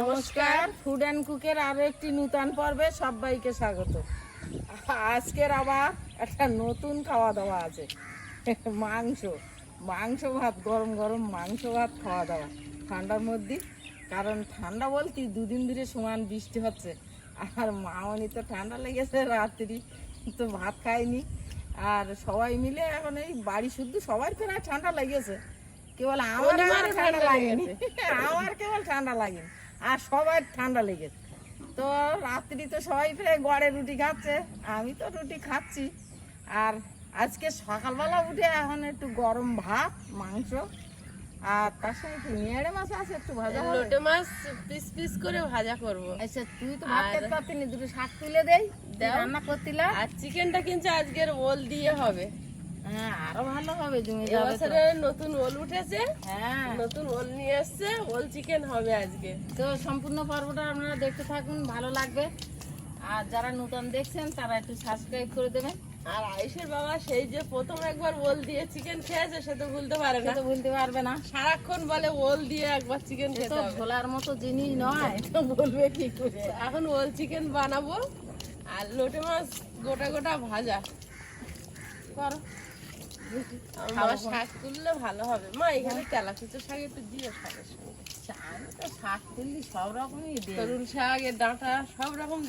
নমস্কার। Food and কুকের আরও একটি নূতন পর্বে সবাইকে স্বাগত। আজকের আবার একটা নতুন খাওয়া দাওয়া আছে। মাংস মাংস ভাত গরম গরম মাংস ভাত খাওয়া দাওয়া ঠান্ডার মধ্যে কারণ ঠান্ডা বলতে দুদিন ধরে সমান বৃষ্টি হচ্ছে। আর মামনি তো ঠান্ডা লেগেছে রাত্রি তো ভাত খায়নি। আর সবাই মিলে এখন এই বাড়ি শুদ্ধ সবাই প্রায় ঠান্ডা লেগেছে? কেবল আমার ঠান্ডা লাগেনি। আমার কেবল ঠান্ডা লাগেনি। আর সবাই ঠান্ডা লেগেছে। তো রাত্রি তো সবাই প্রায় গড়ে রুটি খাচ্ছে আমি তো রুটি খাচ্ছি। আর আজকে সকালবেলা উঠে এখন একটু গরম ভাত মাংস আর তার সঙ্গে একটু নেড়ে মাছ আছে একটু ভাজা লোটে মাছ পিস পিস করে ভাজা করব। আচ্ছা তুই তো ভাত খেতে পারতিনি দুটো শাক তুলে দেই রান্না করতিলা। আর চিকেনটা কিন্তু আজকের ওল দিয়ে হবে। হ্যাঁ আরও ভালো হবে জমে যাবে। এবছরে নতুন ওল উঠেছে হ্যাঁ। নতুন ওল নিয়ে এসছে ওল চিকেন হবে আজকে। তো সম্পূর্ণ পর্বটা আপনারা দেখতে থাকুন ভালো লাগবে। আর যারা নতুন দেখছেন তারা একটু সাবস্ক্রাইব করে দেবেন। আর আয়ুষের বাবা সেই যে প্রথম একবার ওল দিয়ে চিকেন খেয়েছে সে তো ভুলতে পারে না। তো বলতে পারবে না। সারাক্ষণ বলে ওল দিয়ে একবার চিকেন খেতে হবে। ভোলার মতো জিনিস নয়। তো বলবে কি করে? এখন ওল চিকেন বানাবো আর লোটে মাছ গোটা গোটা ভাজা। করো। আমার শাক তুললে ভালো হবে। মা এখানে তেলাকুচো শাক একটু দিয়ে শাকের সঙ্গে। আমি তো শাক তুললি সব রকমই তরুল শাক এর ডাঁটা সব রকম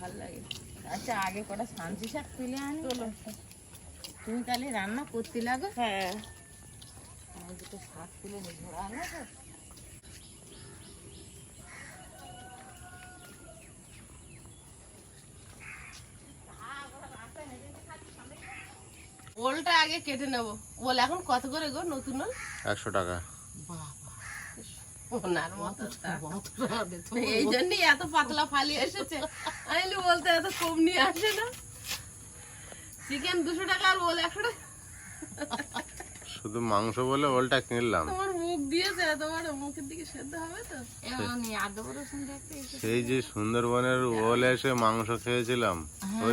ভালো লাগে। আচ্ছা আগে কটা শান্তি শাক তুলে আনি। তুমি তাহলে রান্না করতে লাগো? হ্যাঁ। আমি দুটো শাক তুলে ঘোড়া আনো ওলটা আগে কেটে নেব। ওল এখন কত করে গো নতুন ওল? একশো টাকা। ওনার মতো। এই জন্যই এত পাতলা ফালি এসেছে। আইলে বলতে এত কম নিয়ে আসে না। চিকেন দুশো টাকা আর ওল একশো টাকা। শুধু মাংস বলে ওলটা কিনলাম। তোমার মুখ দিয়েছে তোমার মুখের দিকে সেদ্ধ হবে তো? সেই যে সুন্দরবনের ওল এসে মাংস খেয়েছিলাম সে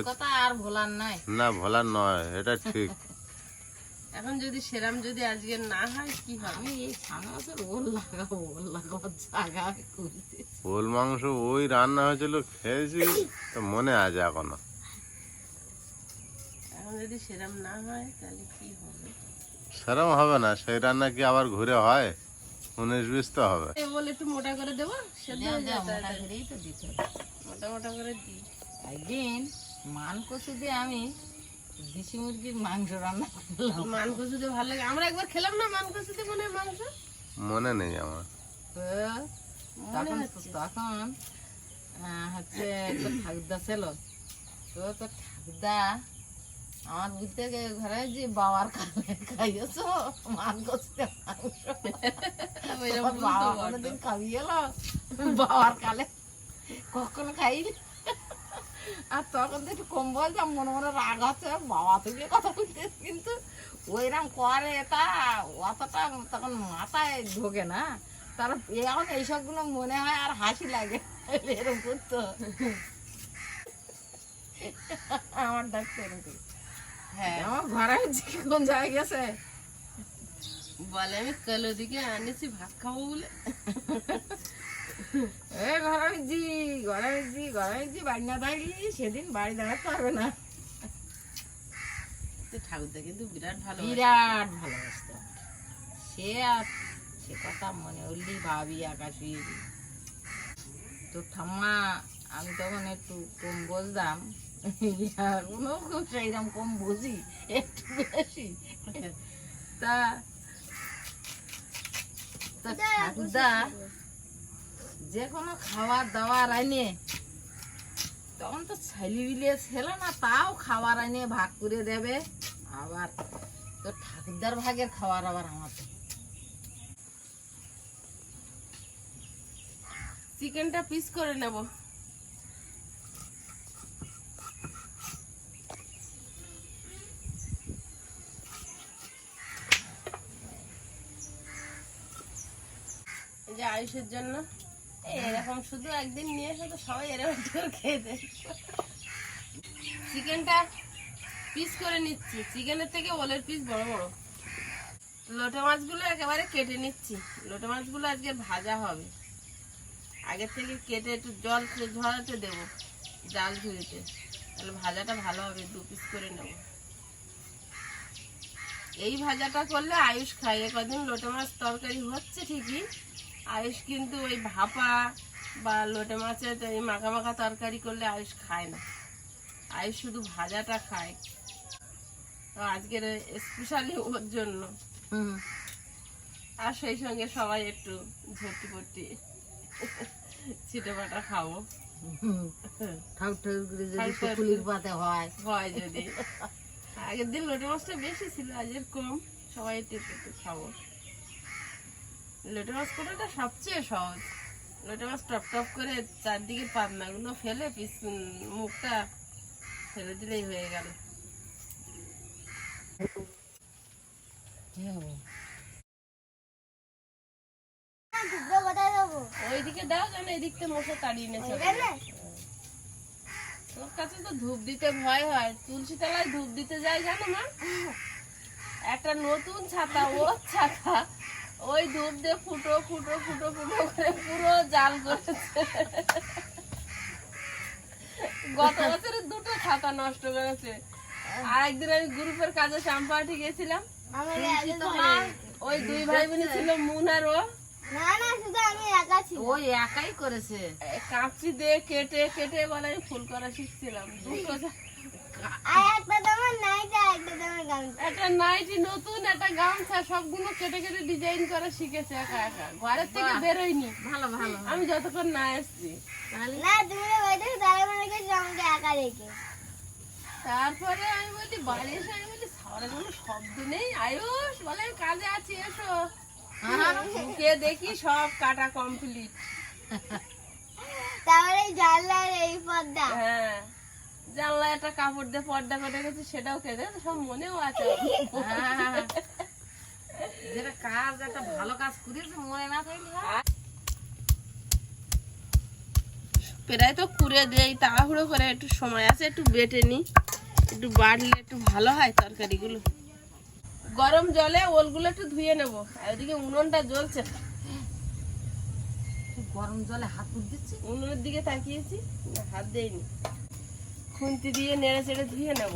কথা আর ভোলার নাই। না ভোলার নয় এটা ঠিক। এখন যদি সেরাম যদি আজকে না হয় কি হবে আমি এই সামনে বছর ওল লাগাবো ওল লাগাবার জায়গা আমি ওল মাংস ওই রান্না হয়েছিল খেয়েছি তো মনে আছে এখনও। এখন যদি সেরাম না হয় তাহলে কি হবে? সেরম হবে না সেই রান্না কি আবার ঘুরে হয়? উনিশ বিশ তো হবে। একটু মোটা করে দেবো? সেদ্ধ দেও দেও যায় মোটা করেই তো দিতে মোটা মোটা করে দিই। একদিন মান কচু দিয়ে আমি দেশি মুরগির মাংস রান্না করলাম। মান কচুতে ভালো লাগে। আমরা একবার খেলাম না মান কচুতে মনে মাংস? মনে নেই আমার। তো তখন তখন হচ্ছে তো ঠাকুরদা ছিল। তো তো ঠাকুরদা আমার বুঝতে গে ঘরে যে বাবার কালে খাইয়েছো মান আমার বাবা কোনোদিন খাইয়ে এলো বাবার কালে কখনো খাইনি আর তখন তো একটু কম বলতাম মনে মনে রাগ হচ্ছে বাবা থেকে কথা বলতে কিন্তু ওইরকম করে তা অতটা তখন মাথায় ঢোকে না। তার এখন এইসবগুলো মনে হয় আর হাসি লাগে এরকম করতো। আমার ডাক্তার এরকম। হ্যাঁ। আমার ঘরে কোন জায়গায় গেছে? বলে আমি কলো দিকে আনেছি ভাত খাব বলে। এ বাড়ি না থাকলি সেদিন বাড়ি দাঁড়াতে পারবে না। ঠাকুরদা কিন্তু বিরাট ভালো বিরাট ভালোবাসতো। সে আর সে কথা মনে হলি ভাবি আকাশি তো ঠাম্মা আমি তখন একটু কম বুঝতাম সেইরকম কম বুঝি একটু বেশি। তা তা ঠাকুরদা যে কোনো খাবার দাবার আইনে তখন তো ছেলে বিলিয়ে ছিল না, তাও খাবার আইনে ভাগ করে দেবে। আবার তো ঠাকুরদার ভাগের খাবার আবার আমার চিকেনটা পিস করে নেব। এই যে আয়ুষের জন্য। এরকম মাছগুলো একেবারে কেটে ভাজা হবে। আগের থেকে কেটে একটু জল ঝরাতে দেবো জাল ঝুড়িতে। তাহলে ভাজাটা ভালো হবে, দু পিস করে নেব। এই ভাজাটা করলে আয়ুষ খায়। কদিন লোটে মাছ তরকারি হচ্ছে ঠিকই। আয়ুষ কিন্তু ওই ভাপা বা লোটে মাছের এই মাখা মাখা তরকারি করলে আয়ুষ খায় না। আয়ুষ শুধু ভাজাটা খায়। তো আজকের স্পেশালি ওর জন্য। আর সেই সঙ্গে সবাই একটু ঝট্টি পট্টি ছিটে পাটা খাব ঠাকুর ঠাকুর করে যদি ঠাকুর ঠাকুর। পুলির পাতে হয়। হয় যদি। আগের দিন লোটে মাছটা বেশি ছিল আজের কম। সবাই একটু একটু খাব। লোটে মাছ করাটা সবচেয়ে সহজ। লোটে মাছ টপ টপ করে চারদিকে পাতনাগুলো ফেলে মুখটা ফেলে দিলেই হয়ে গেল। ওইদিকে দাও, যেন এদিকটা মশা তাড়িয়ে চলে তোর কাছে তো ধূপ দিতে ভয় হয়। তুলসী তলায় ধূপ দিতে যায় জানো না একটা নতুন ছাতা ওর ছাতা। ওই ধূপ দিয়ে ফুটো ফুটো ফুটো ফুটো করে পুরো জাল করেছে। গত বছরের দুটো ছাতা নষ্ট করেছে। আর একদিন আমি গ্রুপের কাজে চাম্পাহাটি গেছিলাম। ওই দুই ভাই বোন ছিল মুন আর ও। ওই একাই করেছে। কাঁচি দিয়ে কেটে কেটে বলে আমি ফুল করা শিখছিলাম। দুটো একটা নাইটি নতুন একটা গামছা সবগুলো কেটে কেটে ডিজাইন করা শিখেছে একা একা। ঘরের থেকে বেরোয়নি। ভালো ভালো আমি যতক্ষণ না এসছি তারপরে আমি বলি বাড়ি এসে আমি বলি সারা কোনো শব্দ নেই। আয়ুষ বলে আমি কাজে আছি এসো। ঢুকে দেখি সব কাটা কমপ্লিট তারপরে জানলার এই পর্দা। হ্যাঁ। জানলা একটা কাপড় দিয়ে পর্দা কেটে গেছে সেটাও কেটে সব মনেও আছে। যেটা কাজ একটা ভালো কাজ করেছে মনে না থাকলে প্রায় তো কুড়ে দেই তাড়াহুড়ো করে একটু সময় আছে একটু বেটে নি। একটু বাড়লে একটু ভালো হয় তরকারিগুলো। গরম জলে ওলগুলো একটু ধুয়ে নেব ওদিকে উনুনটা জ্বলছে। গরম জলে হাত দিচ্ছি? উনুনের দিকে তাকিয়েছি হাত দেইনি। খুন্তি দিয়ে নেড়ে চেড়ে ধুয়ে নেব।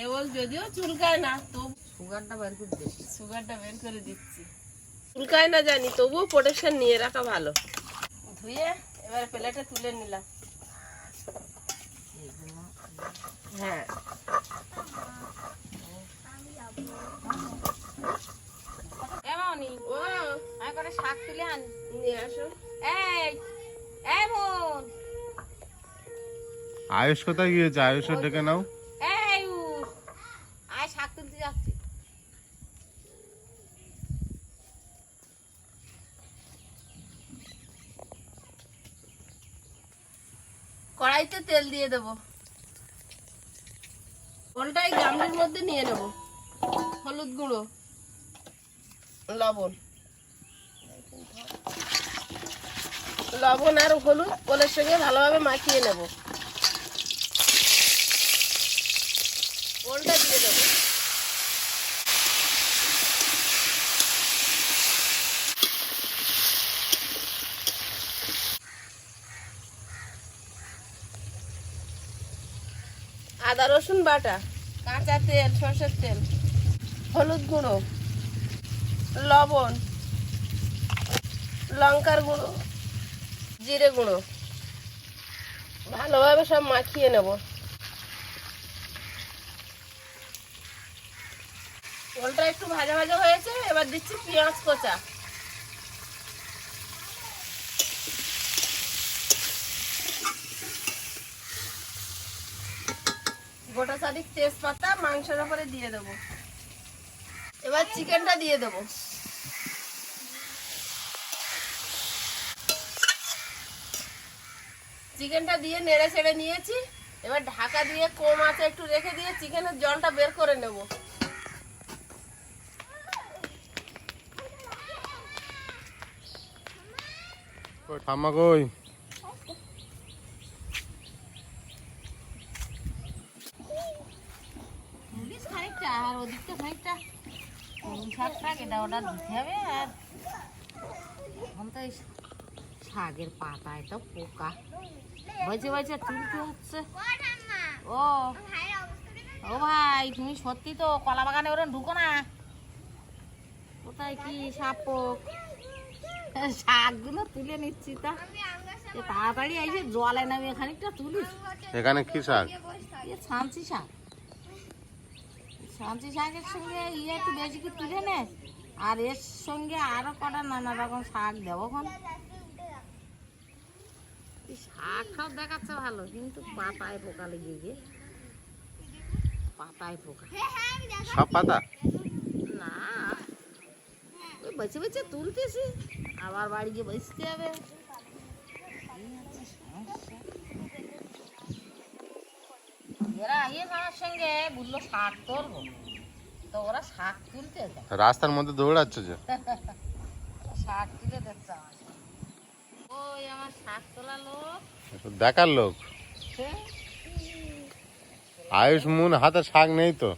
এ ওল যদিও চুলকায় না তো সুগারটা বের করে দিচ্ছি। সুগারটা বের করে দিচ্ছি। চুলকায় না জানি তবুও প্রোটেকশন নিয়ে রাখা ভালো। ধুয়ে এবার প্লেটে তুলে নিলাম। হ্যাঁ। ও। আমি করে শাক তুলে আন নিয়ে আসো। এই এমন আয়ুষ কোথায় গিয়েছে? আয়ুষের ডেকে নাও। এই কড়াইতে তেল দিয়ে দেবো। ওলটাই গামলির মধ্যে নিয়ে নেব। হলুদ গুঁড়ো। লবণ। লবণ আর হলুদ ওলের সঙ্গে ভালোভাবে মাখিয়ে নেব ওলটা দিয়ে দেবো আদা, রসুন বাটা, কাঁচা তেল, সর্ষের তেল, হলুদ গুঁড়ো, লবণ, লঙ্কার গুঁড়ো, জিরে গুঁড়ো। ভালোভাবে সব মাখিয়ে নেব। ওলটা একটু ভাজা ভাজা হয়েছে, এবার দিচ্ছি পেঁয়াজ কোচা। গোটা চারিক তেজপাতা মাংসের উপরে দিয়ে দেবো। এবার চিকেনটা দিয়ে দেবো। চিকেনটা দিয়ে নেড়ে ছেড়ে নিয়েছি। এবার ঢাকা দিয়ে কম আছে একটু রেখে দিয়ে চিকেনের জলটা বের করে নেব। ঠাম্মা কই? খানিকটা এটা ওটা দিতে হবে আর এখন তো এই শাকের পাতায় তো পোকা। বলছে বলছে তুলতে হচ্ছে? ও। ও ভাই তুমি সত্যি তো কলা বাগানে ওরম ঢুকো না। কোথায় কি সাপ পোক শাকগুলো তুলে নিচ্ছি তা। তাড়াতাড়ি এসে জলে নামে খানিকটা তুলিস এখানে কি শাক? ছাঁচি শাক। ছাঁচি শাকের সঙ্গে ইয়ে একটু বেশি কি তুলে নে আর এর সঙ্গে আরও কটা নানা রকম শাক দেবো এই শাক সব দেখাচ্ছে ভালো কিন্তু পাতায় পোকা লেগে গিয়ে। পাতায় পোকা। সব পাতা? না ওই বেছে বেছে তুলতেছি আবার বাড়ি গিয়ে বেচতে হবে এই হচ্ছে সমস্যা। এরা আইয়ে আমার সঙ্গে বলল শাক তুলবো। তো ওরা শাক তুলতে যায়। রাস্তার মধ্যে দৌড়াচ্ছে যে? শাক তুলে দিচ্ছে ওই আমার শাক তোলা লোক। দেখার লোক? আয়ুষ মুন হাতে শাক নেই তো?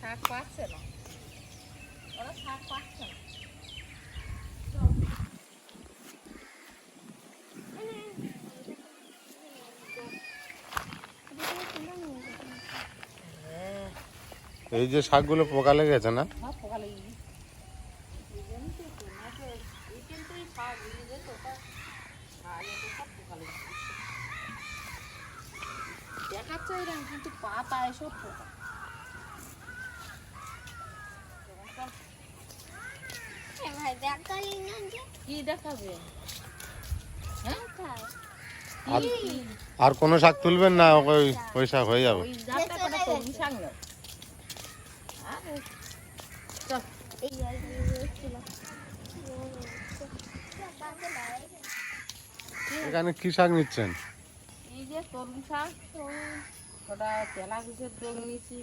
শাক পাচ্ছে না ওরা শাক পাচ্ছে না হ্যাঁ এই যে শাকগুলো পোকা লেগেছে না? পোকা। দেখাচ্ছে কিন্তু পাতা এসব পোকা। কি দেখাবে? হ্যাঁ? আর কোনো শাক তুলবেন না ওই ওই শাক হয়ে যাবে। শাক এখানে কি শাক নিচ্ছেন? এই যে তরুণ শাক। ওটা তেলা গুছের নিয়েছি।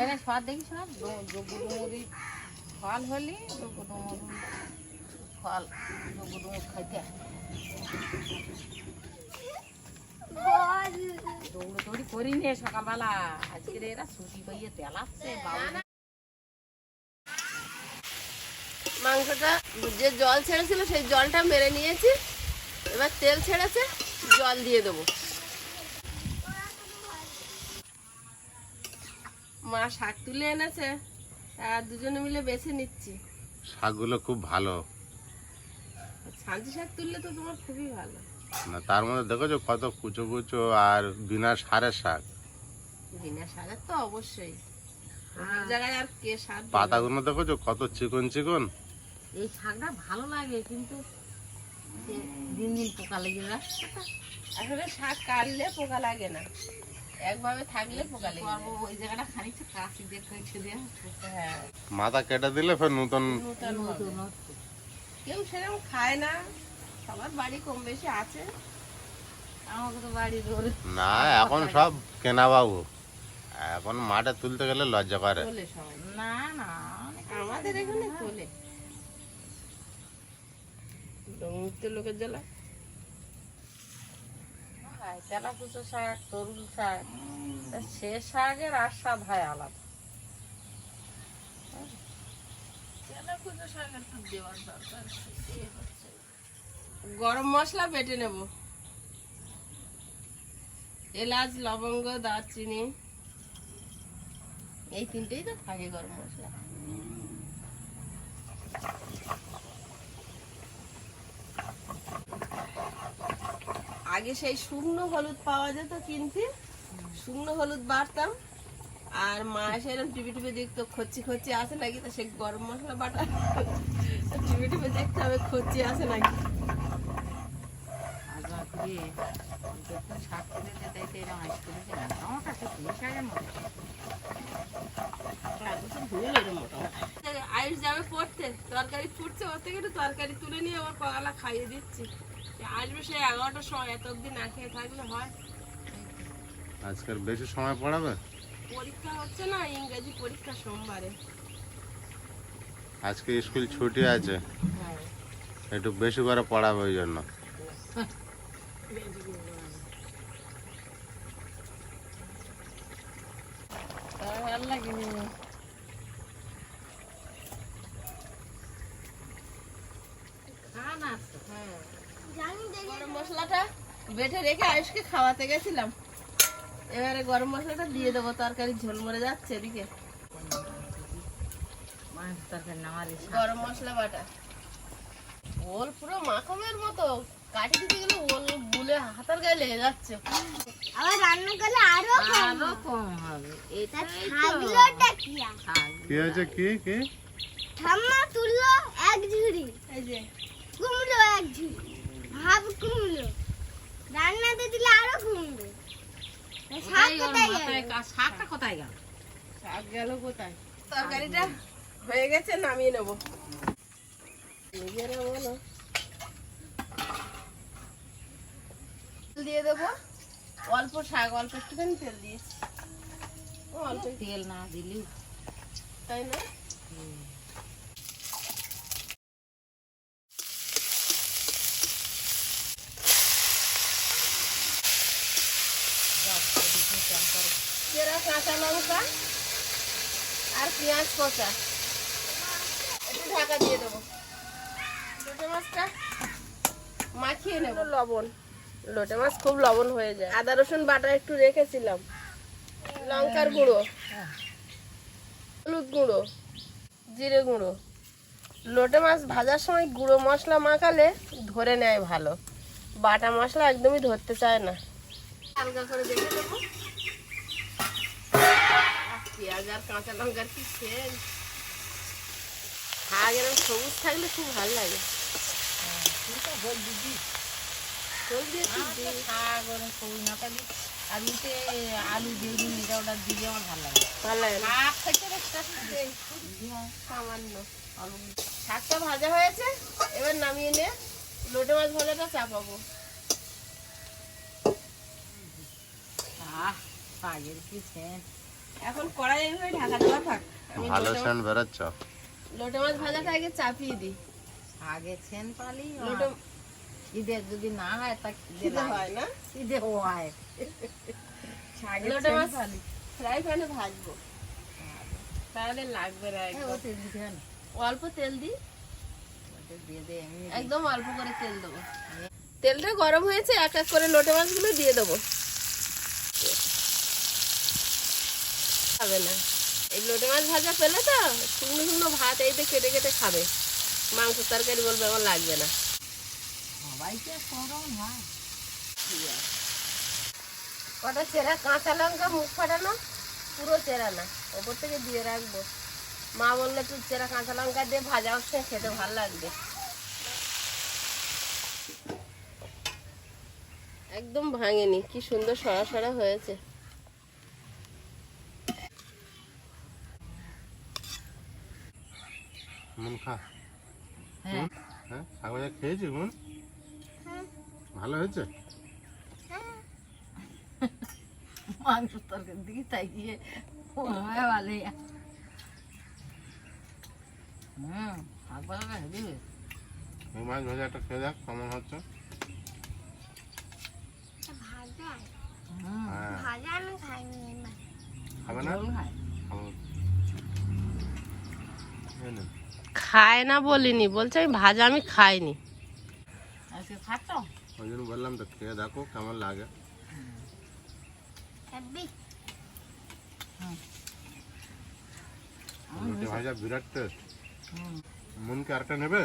এনে স্বাদ দেখি সব ফল হলি ফল ডুমুর খাইতে। দৌড়ে দৌড়ি করি নে সকালবেলা। আজকের এরা ছুটি পাইয়ে তেলাচ্ছে বাবু মাংসটা যে জল ছেড়েছিল সেই জলটা মেরে নিয়েছি। এবার তেল ছেড়েছে জল দিয়ে দেবো। মা শাক তুলে এনেছে আর দুজনে মিলে বেছে নিচ্ছি। শাকগুলো খুব ভালো। শান্তি শাক তুললে তো তোমার খুবই ভালো। না তার মধ্যে দেখেছ কত কুচো কুচো আর বিনা সারের শাক। বিনা সারের তো অবশ্যই। জায়গায় আর কে সার পাতাগুলো দেখেছ কত চিকন চিকন। এই শাকটা ভালো লাগে কিন্তু দিন দিন পোকা লেগে যাচ্ছে। আসলে শাক কাটলে পোকা লাগে না। একভাবে থাকলে পোকা লেগে ওই জায়গাটা খানিকটা কাশি দিয়ে কেটে দেওয়া হ্যাঁ। মাথা কেটে দিলে ফের নতুন নতুন নতুন কেউ সেরকম খায় না। সবার বাড়ি কম বেশি আছে। আমাকে তো বাড়ি ধরে না এখন সব কেনা বাবু এখন মাঠে তুলতে গেলে লজ্জা করে। না না অনেক আমাদের এখানে তোলে লোকের জ্বালা। তেলা কুচো শাক তরুণ শাক। তা সে শাকের আর স্বাদ হয় আলাদা। তেলা কুচো শাক একটু দেওয়ার দরকার। গরম মশলা বেটে নেব। এলাচ, লবঙ্গ, দারচিনি। এই তিনটেই তো থাকে গরম মশলা। আগে সেই শুকনো হলুদ পাওয়া যেত কিনতে। শুকনো হলুদ বাড়তাম। আর মা সেরকম টিভি টিভি দেখতো খচ্ছি খচ্ছি আছে নাকি? তো সে গরম মশলা বাটা। টিভি টিভি দেখতে হবে খচ্ছি আছে নাকি? যখন শাক তুলে এরকম আইস আয়ুষ যাবে পড়তে তরকারি ফুটছে ওর থেকে একটু তরকারি তুলে নিয়ে আমার কলা খাইয়ে দিচ্ছি আসবে সে এগারোটার সময় এত অব্দি না খেয়ে থাকলে হয় আজকের বেশি সময় পড়াবে? পরীক্ষা হচ্ছে না ইংরেজি পরীক্ষা সোমবারে। আজকে স্কুল ছুটি আছে। হ্যাঁ। একটু বেশি করে পড়াবে ওই জন্য ভালো লাগেনি হ্যাঁ গরম মশলাটা বেটে রেখে আয়ুষকে খাওয়াতে গেছিলাম। এবারে গরম মশলাটা দিয়ে দেবো তরকারি ঝোল মরে যাচ্ছে এদিকে। গরম মশলা বাটা। ওল পুরো মাখমের মতো। কাটি দিতে গেলে ওল বুলে হাতার গায়ে লেগে যাচ্ছে। আবার রান্না করলে আরও আরও কম হবে। তা। থাকলোটা কি? কি হয়েছে? কি? কি? ঠাম্মা তুললো এক ঝুড়ি। এই যে। কুমড়ো এক ঝুড়ি। ভাব কুমড়ো। রান্নাতে দিলে আরও কুমড়ো। শাক কোথায় গেল? শাকটা কোথায় গেল? শাক গেল কোথায়? তরকারিটা হয়ে গেছে নামিয়ে নেব। নিজেরা বলো। তেল দিয়ে দেবো। অল্প শাক অল্প একটুখানি তেল দিয়েছি অল্প একটু, তেল না দিলি। তাই না? চেরা কাঁচা লঙ্কা আর পেঁয়াজ কষা একটু ঢাকা দিয়ে দেবো। মাছটা মাখিয়ে নেব। লবণ। লোটে মাছ খুব লবণ হয়ে যায়। আদা রসুন বাটা একটু রেখেছিলাম। লঙ্কার গুঁড়ো। হলুদ গুঁড়ো। জিরে গুঁড়ো। লোটে মাছ ভাজার সময় গুঁড়ো মশলা মাখালে ধরে নেয় ভালো। বাটা মশলা একদমই ধরতে চায় না। হালকা করে দেখে দেবো পেঁয়াজ আর কাঁচা লঙ্কার কি সেন শাক এরকম সবুজ থাকলে খুব ভালো লাগে। আর উঠে আলু দিয়ে এটা ওটা দিলে আমার ভালো লাগে। ভালো লাগে শাক খাইতে সামান্য। শাকটা ভাজা হয়েছে এবার নামিয়ে নিয়ে লোটে মাছ ভাজাটা চাপাবো আহ শাকের কি এখন কড়াই এভাবে ঢাকা দেওয়া থাক। আমি ভালো লোটে মাছ- সেন্ট বেরোচ্ছ লোটে মাছ ভাজাটা আগে চাপিয়ে দিই। শাকের সেন্ট পালি লোটে যদি না হয় তা হয় না? খিদে হয়। মাছ? ফ্রাই প্যানে ভাজবো। তাহলে লাগবে না হয় অল্প তেল দিই। একদম অল্প করে তেল দেবো। তেলটা গরম হয়েছে এক এক করে লোটে মাছগুলো দিয়ে দেবো। খাবে না। এই লোটে মাছ ভাজা পেলে তো শুকনো শুকনো ভাত এইতে কেটে কেটে খাবে। মাংস তরকারি বলবে আমার লাগবে না। সবাইকে হয় কটা চেরা? কাঁচা লঙ্কা মুখ ফাটানো? পুরো চেরা না। ওপর থেকে দিয়ে রাখব। মা বললে তুই চেরা কাঁচা লঙ্কা দিয়ে ভাজা হচ্ছে খেতে ভালো লাগবে। একদম ভাঙেনি। কি সুন্দর সরা সরা হয়েছে। মন খা হ্যাঁ? হ্যাঁ খেয়েছি মন? ভালো হয়েছে? মাংস তরকারি দিকে তাই গিয়ে ভালো হুম শাক পাতাটা হেভি হয়েছে মাছ ভাজা একটা খেয়ে দেখ কেমন হচ্ছে? হুম। হ্যাঁ। খাবে। খায় নে। খায় না বলিনি বলছে আমি ভাজা আমি খাইনি। আজকে খাচ্ছ? ওই জন্য বললাম তো খেয়ে দেখো কেমন লাগে। রুটি ভাজা বিরাট টেস্ট হুম। মনকে আরেকটা নেবে।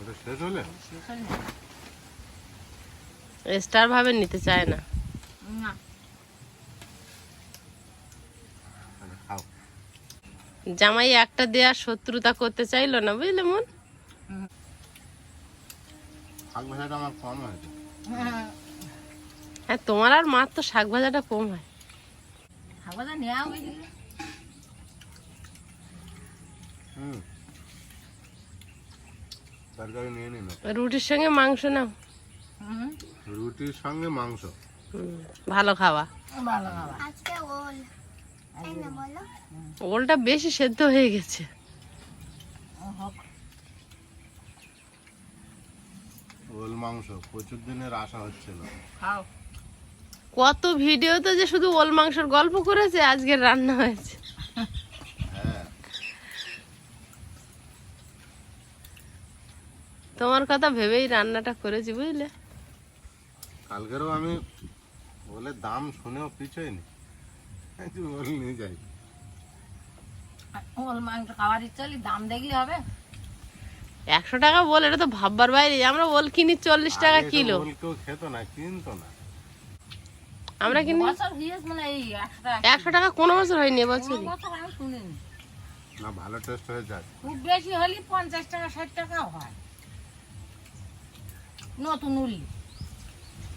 ওটা শেষ হলে? স্টার ভাবে নিতে চায় না। জামাই একটা দেওয়ার শত্রুতা করতে চাইলো না বুঝলে মন? শাক ভাজাটা আমার কম হয়েছে। হ্যাঁ হ্যাঁ তোমার আর মার তো শাক ভাজাটা কম হয়। খাবারটা নেওয়া হয়েছিল হুম। তরকারি নিয়ে নিন রুটির সঙ্গে মাংস নাও। রুটির সঙ্গে মাংস। ভালো খাওয়া ভালো খাবার আজকে ওল। তাই না বলো। ওলটা বেশি সেদ্ধ হয়ে গেছে। ওল মাংস প্রচুর দিনের আশা হচ্ছিল কত ভিডিওতে যে শুধু ওল মাংসের গল্প করেছে আজকের রান্না হয়েছে। হ্যাঁ। তোমার কথা ভেবেই রান্নাটা করেছি বুঝলে? কালকেরও আমি বলে দাম শুনেও পিছোই নি তুমি নিয়ে যাই। ওল মাংস খাওয়ার ইচ্ছা হলে দাম দেখলে হবে। একশো টাকা বল এটা তো ভাববার বাইরে। আমরা ওল কিনি চল্লিশ টাকা কিলো। খেত না কিনতো না। আমরা কিনি মানে একশো টাকা কোনো বছর হয়নি এবছর না ভালো টেস্ট হয়ে যায়। খুব বেশি হলে পঞ্চাশ টাকা ষাট টাকাও হয়। নতুন উল্লি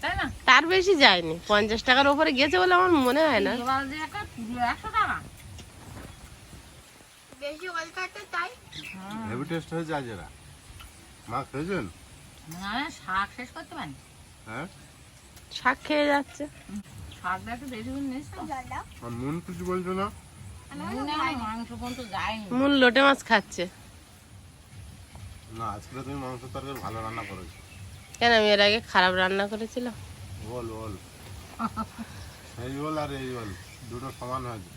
তাই না? তার বেশি যায়নি। পঞ্চাশ টাকার উপরে গেছে বলে আমার মনে হয় না। এবার যে একটা পুরো একশো টাকা। বেশি তাই। হেভি টেস্ট হয়ে যায় যেটা মা খেয়েছেন? মানে শাক শেষ করতে পারি হ্যাঁ? শাক খেয়ে যাচ্ছে। শাকটা একটু বেশি করে নিস তো। জল দাও আর মন কিছু বলছো না? মাংস পর্যন্ত যায়নি। মূল লোটে মাছ খাচ্ছে। না আজকে তুমি মাংস তরকারি ভালো রান্না করেছ। কেন আমি এর আগে খারাপ রান্না করেছিলাম? এই ওল আর এই দুটো সমান হয়েছে।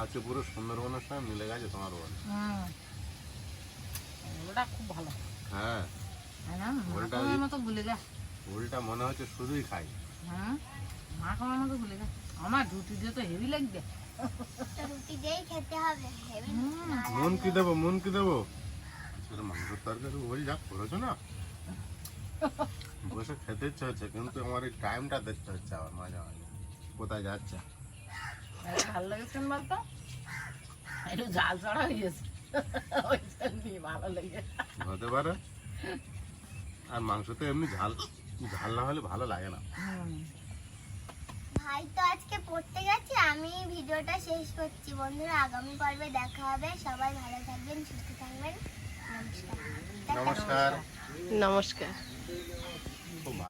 আজকে পুরো সুন্দরবনের সঙ্গে মিলে গেছে তোমার হুম। ওটা খুব ভালো। হ্যাঁ। না? মতো ভুলে ওলটা মনে হচ্ছে শুধুই খাই। হ্যাঁ? মাখনের মতো ভুলে গা আমার রুটি দিয়ে তো হেভি লাগবে। রুটি দিয়েই খেতে হবে। হেভি মন কি দেবো? মন কি দেবো? তরকারি ওই যা করেছ না? বসে খেতে ইচ্ছে হচ্ছে কিন্তু আমার এই টাইমটা দেখতে হচ্ছে আবার মাঝে মাঝে। কোথায় যাচ্ছে? আরে ভালো লেগেছে না বলতো? একটু জাল চড়া হয়ে গেছে। ভালো লেগে হতে পারে। আর মাংস তো এমনি ঝাল ঝাল না হলে ভালো লাগে না। ভাই তো আজকে পড়তে গেছে আমি ভিডিওটা শেষ করছি। বন্ধুরা আগামী পর্বে দেখা হবে। সবাই ভালো থাকবেন সুস্থ থাকবেন। নমস্কার। নমস্কার। নমস্কার।